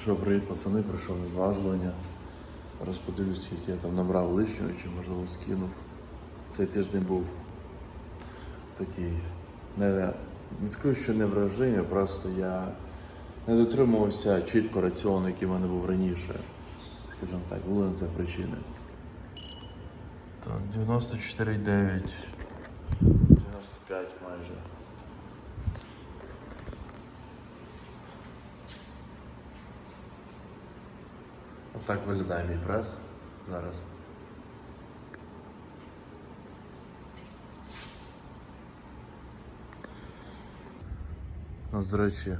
Що, привіт, пацани, прийшов на зважування. Зараз подивлюсь, скільки я там набрав лишнього, чи можливо скинув. Цей тиждень був такий. Не, не скажу, що не враження, просто я не дотримувався чітко раціону, який в мене був раніше. Скажімо так, були на це причини. Так, 94,9. 95 майже. Отак виглядає мій прес зараз. У нас, до речі,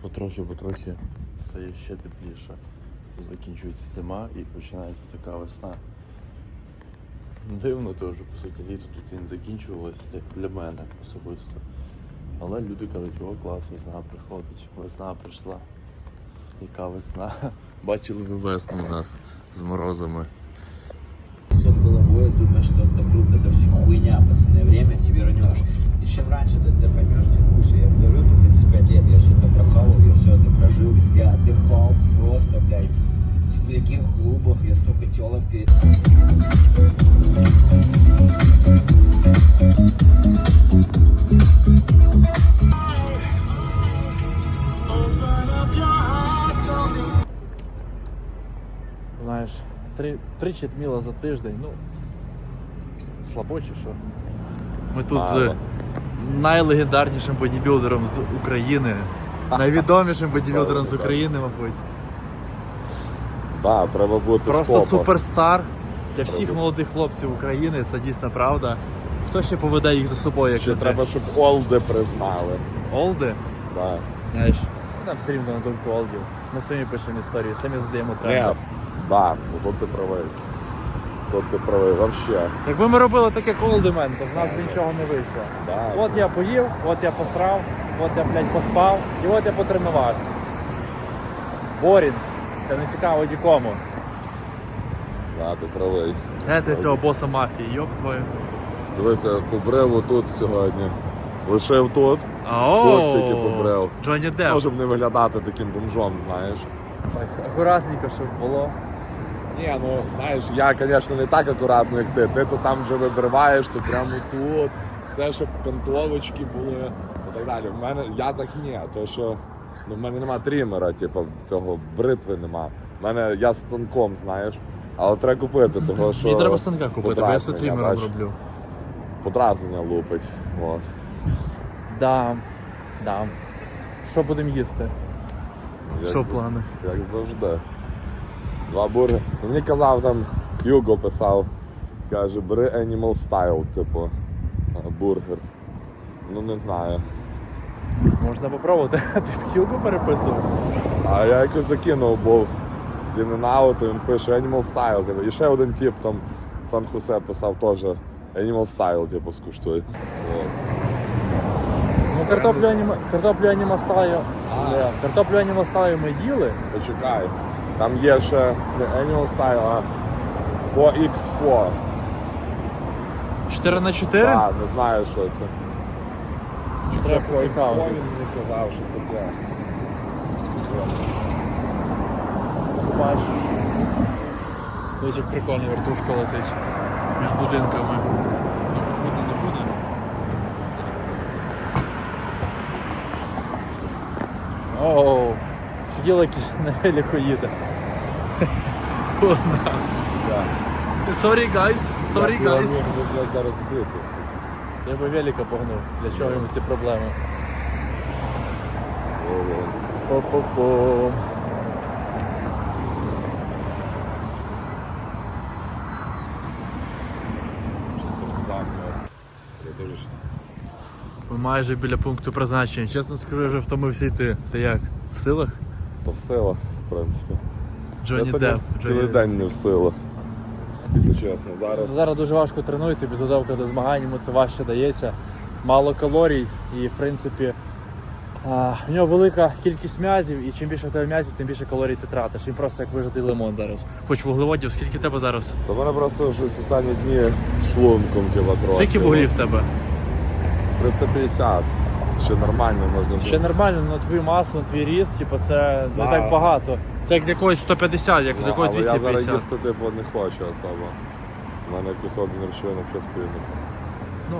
потрохи-потрохи стає ще тепліше. Закінчується зима і починається така весна. Дивно теж, по суті, літо тут і закінчувалося, для мене особисто. Але люди кажуть, о, клас, весна приходить, весна прийшла. Яка весна? Бачили ви весну у нас з морозами. все головой, думаешь, что это круто, это все хуйня, пацаны, время не вернешь. И чем раньше ты это поймешь, тем лучше. Я говорю, мне 35 лет, я все это прохавал, я все это прожил. Я отдыхал просто, блядь, в таких клубах, я столько телок перед... три, тричі за тиждень, ну. Слабо чи що? Ми тут з найлегендарнішим бодібілдером з України. Найвідомішим бодібілдером з України, мабуть. Так, треба бути Просто топах. суперстар для всіх молодих хлопців України, це дійсно правда. Хто ще поведе їх за собою, як Ще не треба, щоб Олди признали. Олди? Да. Знаєш. Нам все рівно на думку Олдів. Ми самі пишемо історію, самі задаємо тренди. Да, ну тут ти правий. Тут ти правий, вообще. Якби ми робили так, як то в нас б нічого не вийшло. Да. От я поїв, от я посрав, от я, блядь, поспав, і от я потренувався. Борінг. Це не цікаво нікому. Да, ти правий. Знаєте цього боса мафії, йоп твою. Дивися, побрив тут сьогодні. Лишив тут. Тут тільки побрив. Джонні Депп. Щоб не виглядати таким бомжом, знаєш. Так, акуратненько, щоб було. Ні, ну знаєш, я, звісно, не так акуратно, як ти. Ти то там вже вибриваєш, то прямо тут. Все, щоб кантовочки були і так далі. В мене я так ні, то що ну, в мене нема трімера, типу, цього бритви нема. В мене я станком, знаєш. Але треба купити, того що. Мені треба станка купити, бо я все трімером роблю. Подразнення лупить. От. Да. Да. Що будемо їсти? Як Що плани? Як завжди. Два бургери. Мені казав там, Юго писав, каже, бери Animal Style, типу, е, бургер. Ну не знаю. Можна попробувати. Ти з Хьюго переписував? А я якось закинув, був з In-N-Out, він пише Animal Style, типу. І ще один тип там Сан Хосе писав теж Animal Style, типу, скуштуй. Ну, картоплю аніма, картоплю анімастаю. Картоплю анімастаю ми їли. Почекай. Там є ще не Animal Style, а 4X4. 4 на 4? Так, не знаю, що це. Треба Він поцікавитись. мені казав, щось таке. Бачиш. Ось як прикольно вертушка летить між будинками. Видно не буде. Оу. Якийсь на велику їде. Sorry guys, sorry guys. зараз. Я би велика погнув. Для чого йому ці проблеми? По-по-по. Ми майже біля пункту призначення. Чесно скажу, я вже втомився йти. Ти як? В силах? В силах, в принципі. Джонні я Депп. цілий день не в силах. Якщо чесно, зараз. Зараз дуже важко тренується, підготовка до змагань, йому це важче дається. Мало калорій і в принципі а, в нього велика кількість м'язів, і чим більше в тебе м'язів, тим більше калорій ти тратиш. Він просто як вижатий лимон зараз. Хоч вуглеводів, скільки в тебе зараз? В мене просто щось останні дні шлунком кіло трохи. Скільки вуглів в тебе? 350. Ще нормально можна. Ще нормально на твою масу, на твій ріст, типу, це не так багато. Це як для когось 150, як для Ну, когось але я зараз їсти типу не хочу особо. У мене кусок нерчовини щось спиниться. Ну,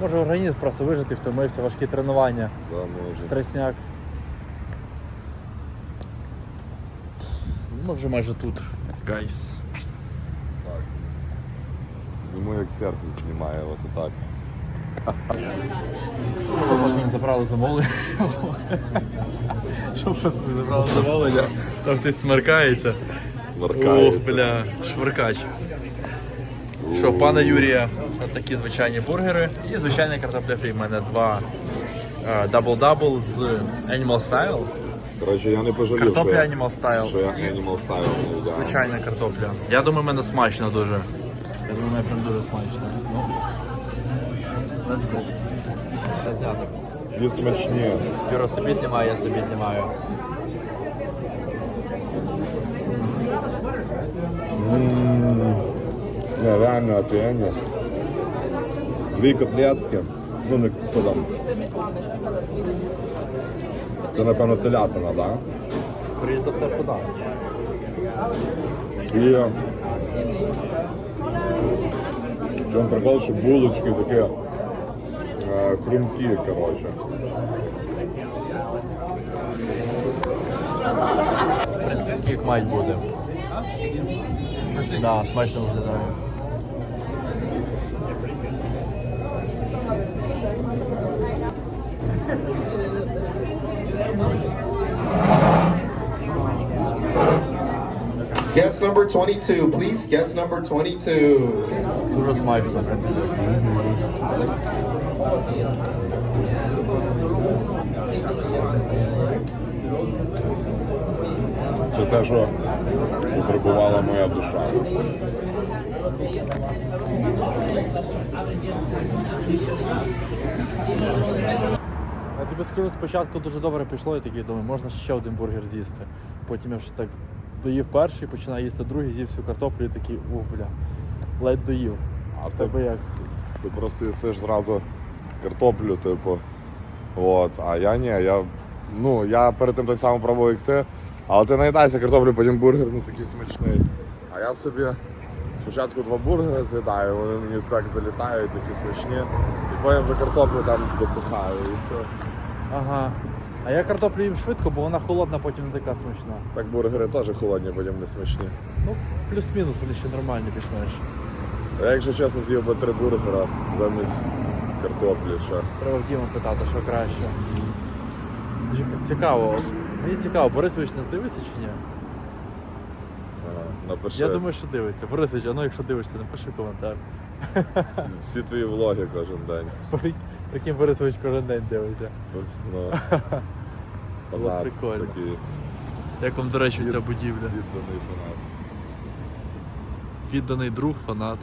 може організм просто вижити, втомився, важкі тренування, Да, може. стресняк. Ми вже майже тут, гайс. Так. Йому як серпін знімає, от отак. Що пацани забрали замовлення? Що пацани забрали замовлення? Там хтось смеркається. Ох, бля, швиркач. Що, пана Юрія, от такі звичайні бургери і звичайний картопля фрі. У мене два дабл-дабл з Animal Style. Коротше, я не пожалів, Картопля що, я, Animal Style. що я Animal Style не взяв. Звичайна картопля. Я думаю, в мене смачно дуже. Я думаю, в мене прям дуже смачно. Ну, let's go. І смачні. Юра собі знімає, я собі знімаю. Не, реально офігенно. Дві котлетки. Ну, не що там. Це, напевно, телятина, так? Да? Скоріше за все, що так. І в чому прикол, що булочки такі е, хрумкі, коротше. В принципі, такі як мають бути. Да, смачно виглядає. Guest number 22, please. Guest number 22. Дуже смачно. Це те, що потребувала моя душа. Я тобі скажу, спочатку дуже добре пішло, і такий думаю, можна ще один бургер з'їсти. Потім я щось так доїв перший, починаю їсти другий, з'їв всю картоплю і такий, о, бля, ледь доїв. А в Тебе тебе як? ти просто їсиш зразу картоплю, типу. От, а я ні, я. Ну, я перед тим так само пробував, як ти, але ти наїдаєшся картоплю, потім бургер, ну такий смачний. А я собі спочатку два бургери з'їдаю, вони мені так залітають, такі смачні. І потім вже картоплю там допихаю і все. Ага. А я картоплю їм швидко, бо вона холодна, потім не така смачна. Так бургери теж холодні, потім не смачні. Ну, плюс-мінус вони ще нормальні більш-менш. А я, якщо чесно, з'їв би три бургера замість картоплі ще. Треба в Діма питати, що краще. Цікаво. Мені цікаво, Борисович нас дивиться чи ні? Ага, Напиши Я думаю, що дивиться. Борисович, а ну якщо дивишся, напиши коментар. всі, всі твої влоги кожен день. Прикинь, Борисович кожен день дивиться. Ну, фанат прикольно. такий Як вам, до речі, ця будівля? відданий фанат. Відданий друг, фанат.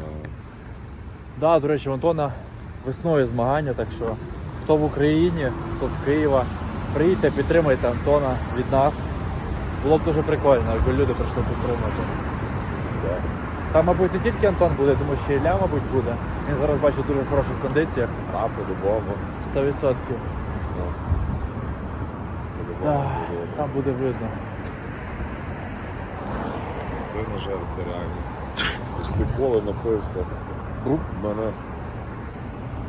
Да. Да, до речі, у Антона весною змагання, так що хто в Україні, хто з Києва, приїдьте, підтримайте Антона від нас. Було б дуже прикольно, якби люди прийшли підтримати. Там, мабуть, не тільки Антон буде, я думаю, ще Ілля, мабуть, буде. Він зараз бачу в дуже хороших кондиціях. Та, по-любому. 100%. Ну, Да, там буде видно. Це нажерся реально. Ти ж ти коли напився. Бруп, мене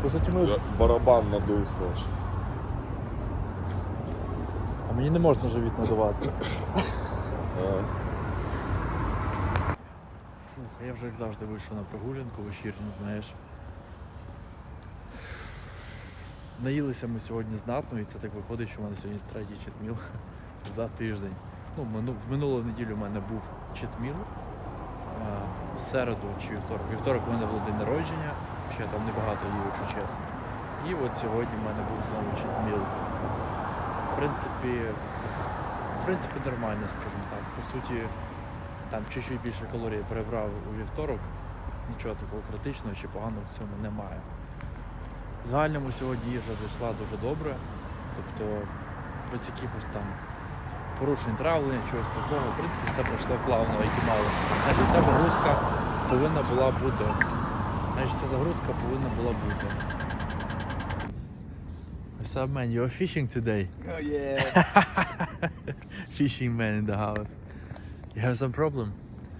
суті, ми... барабан надувся. аж. А мені не можна живіт надавати. А, Фух, я вже як завжди вийшов на прогулянку вечірню, знаєш. Наїлися ми сьогодні знатно, і це так виходить, що в мене сьогодні третій читміл за тиждень. Ну, мину, в минулу неділю в мене був читміл. В середу чи вівторок. Вівторок у мене був день народження, ще там небагато їв, якщо чесно. І от сьогодні в мене був знову читміл. В принципі, в принципі, нормально, скажімо так. По суті, там чуть-чуть більше калорій перебрав у вівторок. Нічого такого критичного чи поганого в цьому немає. В загальному сьогодні їжа зайшла дуже добре, тобто без якихось там порушень травлення, чогось такого. В принципі, все пройшло плавно, як і мало. Значить, ця загрузка повинна була бути. Значить, ця загрузка повинна була бути. What's up, man? You're fishing today. Oh yeah. Fishing man in the house. You have some problem?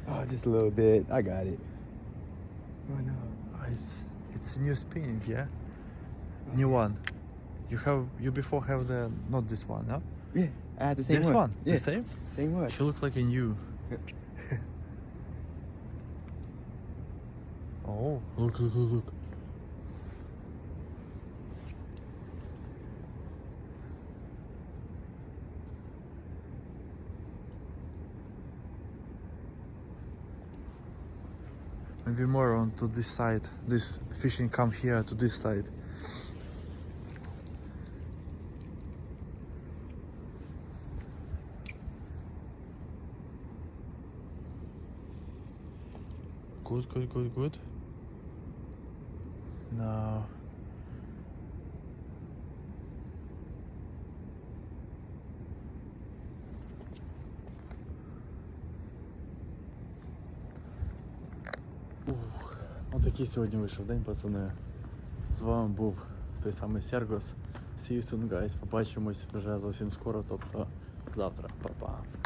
oh, just a little bit. I got it. Oh no. Oh, it's it's a new spinning, yeah. New one. You have you before have the not this one, no? Yeah, I had the same this one. one, Yeah, the same. same one. He looks like a new. oh, look, look, look, look. Maybe more on to this side. This fishing come here to this side. Good, good, good, good. Now. Ух, Отакий сьогодні вийшов день, пацани. З вами був той самий Сергос. See you soon, guys. Побачимось вже зовсім скоро, тобто завтра. Па-па.